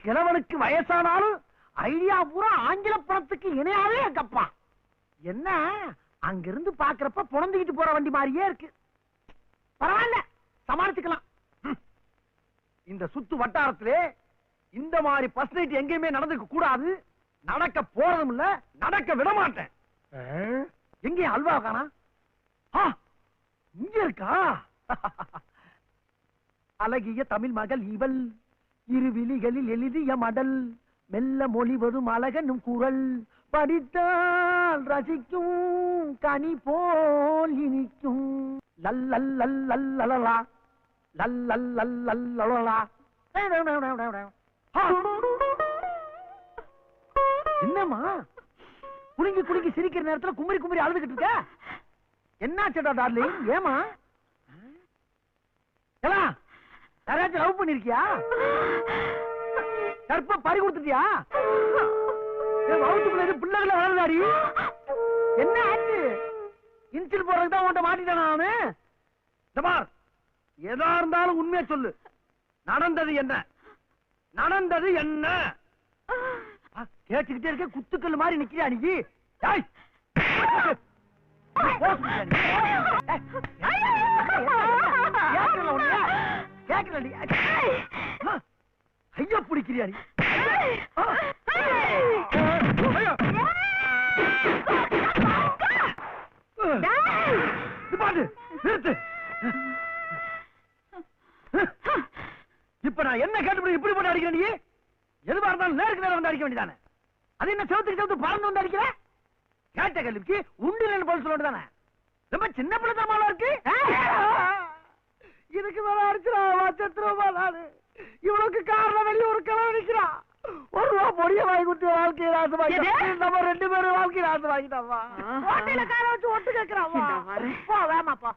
கிழவனுக்கு வயசானாலும் ஐடியா பூரா ஆங்கில புறத்துக்கு இணையாவே எங்கப்பா என்ன அங்கிருந்து பாக்குறப்ப புணந்துகிட்டு போற வண்டி மாதிரியே இருக்கு பரவாயில்ல சமாளிச்சுக்கலாம் இந்த சுத்து வட்டாரத்திலே இந்த மாதிரி பஸ் எங்கேயுமே நடந்துக்க கூடாது நடக்க போறதும் இல்ல நடக்க விட மாட்டேன் எங்கேயும் அல்வா காணா இங்க இருக்கா அழகிய தமிழ் மகள் இவள். இரு விழிகளில் எழுதிய மடல். மெல்ல மொழிவதும் அழகனும் குரல். படித்தால் ரசிக்கும் கனி போல் இனிக்கும். லல்லல்லல்லல்லலலா லல்லல்லல்லல்லலலா என்னம்மா? குலுங்கி குலுங்கி சிரிக்கிற நேரத்துல குமரி குமரி அழுதுகிட்டு இருக்க? என்னாச்சடா டார்லிங் ஏமா ஏலா யாராச்சும் லவ் பண்ணிருக்கியா? கற்ப பறி கொடுத்துட்டியா? வகுத்துக்குள்ள பிள்ளைகளை வளர்ந்தாடி. என்ன ஆச்சு? இன்சில் போறதுக்கு தான் உன்ட்ட மாட்டிட்டேன் நானு? இந்த பார் எதா இருந்தாலும் உண்மையை சொல்லு. நடந்தது என்ன? நடந்தது என்ன? கேட்டுக்கிட்டே இருக்க குத்துக்கல் மாதிரி நிக்கிறியா நீ? ஐயா நிறுத்து. இப்ப நான் என்ன கேட்டு இப்படி போட்டு அடிக்கிறேன் நீ? எதுவா இருந்தாலும் நேருக்கு நேரம் வந்து அடிக்க வேண்டியதானே? அது என்ன செவத்துக்கு செவத்து பறந்து வந்து அடிக்கிற? கேட்ட கல்விக்கு உண்டு ரெண்டு பதில் சொல்ல வேண்டியதானே? ரொம்ப சின்ன பிள்ளை தமாலா இருக்கு இதுக்கு மேல அடிச்சிடா செத்துருவா நானு. இவனுக்கு காரணம் வெளியே ஒரு கிளவு நிக்கிறான். ஒரு ரூபா பொடிய வாங்கி கொடுத்து வாழ்க்கையை நாசமாக்கி எது? நம்ம ரெண்டு பேரும் வாழ்க்கையை. ஓட்டையில கார வச்சு ஒட்டு கேட்கிறான் வேமாப்பா